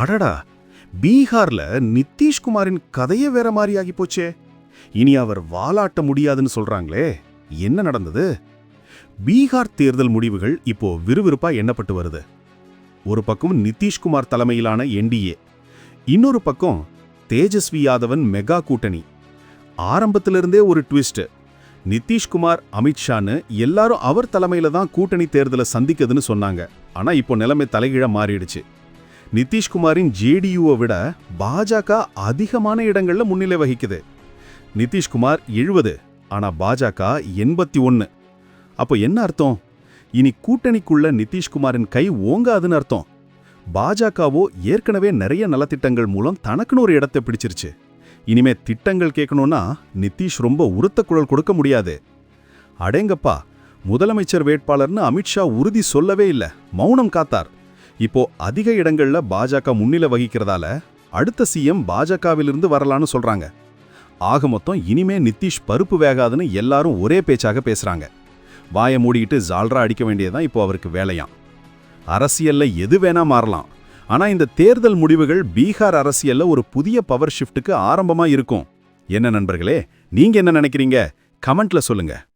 அடடா பீகார்ல நிதிஷ்குமாரின் கதையே வேற மாதிரி ஆகி போச்சே. இனி அவர் வாலாட்ட முடியாதுன்னு சொல்றாங்களே என்ன நடந்தது? பீகார் தேர்தல் முடிவுகள் இப்போ விறுவிறுப்பா எண்ணப்பட்டு வருது. ஒரு பக்கம் நிதிஷ்குமார் தலைமையிலான என்டிஏ இன்னொரு பக்கம் தேஜஸ்வி யாதவன் மெகா கூட்டணி. ஆரம்பத்திலிருந்தே ஒரு ட்விஸ்ட் நிதிஷ்குமார் அமித்ஷான்னு எல்லாரும் அவர் தலைமையில தான் கூட்டணி தேர்தலை சந்திக்குதுன்னு சொன்னாங்க. ஆனா இப்போ நிலைமை தலைகீழ மாறிடுச்சு. நிதிஷ்குமாரின் ஜேடியூவை விட பாஜக அதிகமான இடங்களில் முன்னிலை வகிக்குது. நிதிஷ்குமார் எழுபது ஆனால் பாஜக எண்பத்தி ஒன்று அப்போ என்ன அர்த்தம்? இனி கூட்டணிக்குள்ள நிதிஷ்குமாரின் கை ஓங்காதுன்னு அர்த்தம். பாஜகவோ ஏற்கனவே நிறைய நலத்திட்டங்கள் மூலம் தனக்குன்னு ஒரு இடத்தை பிடிச்சிருச்சு. இனிமே திட்டங்கள் கேட்கணும்னா நிதிஷ் ரொம்ப உருத்த குரல் கொடுக்க முடியாது. அடேங்கப்பா முதலமைச்சர் வேட்பாளர்னு அமித்ஷா உறுதி சொல்லவே இல்லை. மௌனம் காத்தார். இப்போ அதிக இடங்கள்ல பாஜக முன்னிலை வகிக்கிறதால அடுத்த சிஎம் பாஜகவிலிருந்து வரலான்னு சொல்றாங்க. ஆக மொத்தம் இனிமே நிதிஷ் பருப்பு வேகாதுன்னு எல்லாரும் ஒரே பேச்சாக பேசுறாங்க. வாயை மூடிட்டு ஜால்ரா அடிக்க வேண்டியதுதான் இப்போ அவருக்கு வேலையாம். அரசியல்ல எது வேணா மாறலாம். ஆனா இந்த தேர்தல் முடிவுகள் பீகார் அரசியல்ல ஒரு புதிய பவர் ஷிஃப்ட்டுக்கு ஆரம்பமா இருக்கும். என்ன நண்பர்களே நீங்க என்ன நினைக்கிறீங்க? கமெண்ட்ல சொல்லுங்க.